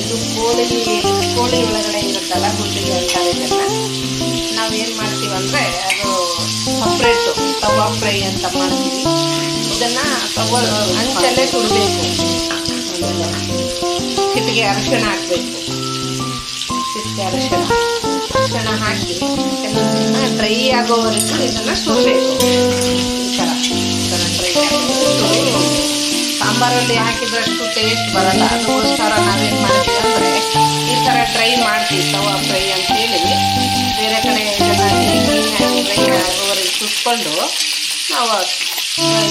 ಇದು ಕೋಳಿ ಕೋಳಿ ಒಳಗಡೆ ಇರುತ್ತಲ್ಲ ಗುಂಡಿಗೆ ಅಂತಾರೆ ಇದನ್ನು ಮಾಡ್ತೀವಿ ಅಂದರೆ ಅದು ಸಪ್ರೇಟು ತವಾ ಫ್ರೈ ಅಂತ ಮಾಡ್ತೀವಿ. ಇದನ್ನು ತವ, ಅಂಚಲ್ಲೇ ಸುಡಬೇಕು. ಚಿಟಿಗೆ ಅರಿಶಿಣ ಹಾಕಬೇಕು. ಚಿಟಿಕೆ ಅರಿಶಿಣ ಅರಿಶಿಣ ಹಾಕಿ ಡ್ರೈ ಆಗೋವರೆಗೂ ಇದನ್ನು ಸುಡಬೇಕು ಸಾಂಬಾರಲ್ಲಿ ಹಾಕಿದ್ರಷ್ಟು ಟೇಸ್ಟ್ ಬರಲ್ಲ. ಅದಕ್ಕೋಸ್ಕರ ನಾವೇನು ಮಾಡ್ತೀವಿ ಅಂದರೆ ಈ ಥರ ಟ್ರೈ ಮಾಡ್ತೀವಿ ತವಾ ಫ್ರೈ ಅಂತೇಳಿ ಬೇರೆ ಕಡೆ ನೀಟಾಗಿ ಫ್ರೈ ಆಗೋವರೆಗೆ ಸುಟ್ಕೊಂಡು ನಾವು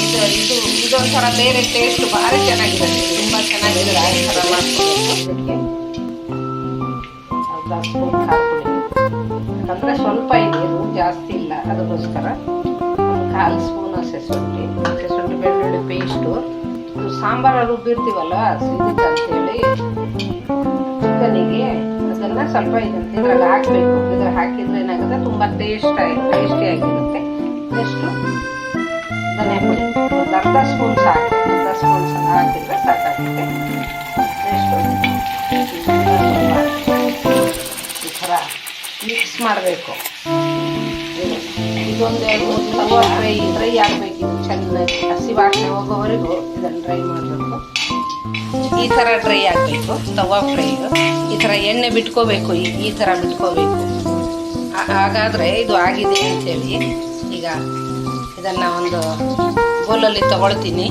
ಇದು ಇದು ಇದೊಂಥರ ಬೇರೆ ಟೇಸ್ಟ್ ಭಾರಿ ಚೆನ್ನಾಗಿದೆ. ತುಂಬ ಚೆನ್ನಾಗಿದೆ. ಆ ಥರ ಮಾಡ್ಕೋಬೇಕು. ಸ್ವಲ್ಪ ಇದೆ ಜಾಸ್ತಿ ಇಲ್ಲ. ಅದಕ್ಕೋಸ್ಕರ ಕಾಲು ಸ್ಪೂನ್ ಹಸೆ ಶುಂಠಿ ಇದು ಸಾಂಬಾರು ರುಬ್ಬಿರ್ತೀವಲ್ಲ ಅಂತ ಅಂತೇಳಿ ಚಿಕನಿಗೆ ಅದನ್ನು ಸ್ವಲ್ಪ ಇದೆ ಇದ್ರಲ್ಲಿ ಹಾಕಬೇಕು. ಇದ್ರಲ್ಲಿ ಹಾಕಿದ್ರೆ ಏನಾಗುತ್ತೆ? ತುಂಬ ಟೇಸ್ಟ್ ಟೇಸ್ಟಿಯಾಗಿರುತ್ತೆ ನೆಕ್ಸ್ಟು ಧನಿಯಾ ಒಂದು ಅರ್ಧ ಸ್ಪೂನ್ ಸಾಕು. ಅರ್ಧ ಸ್ಪೂನ್ ಹಾಕಿದ್ರೆ ಸಾಕಾಗುತ್ತೆ. ಈ ಥರ ಮಿಕ್ಸ್ ಮಾಡಬೇಕು. ಇದೊಂದು ಫ್ರೈ ಫ್ರೈ ಆಗಬೇಕು. ಚೆನ್ನಾಗಿ ಹಸಿ ವಾಸನೆ ಹೋಗೋವರೆಗೂ ಇದನ್ನು ಡ್ರೈ ಮಾಡಬೇಕು. ಈ ಥರ ಡ್ರೈ ಆಗಬೇಕು, ತವಾ ಫ್ರೈ ಈ ಥರ ಎಣ್ಣೆ ಬಿಟ್ಕೋಬೇಕು, ಈ ಈ ಥರ ಬಿಟ್ಕೋಬೇಕು. ಹಾಗಾದರೆ ಇದು ಆಗಿದೆ ಅಂತೇಳಿ ಈಗ ಇದನ್ನು ಒಂದು ಬೋಲಲ್ಲಿ ತಗೊಳ್ತೀನಿ.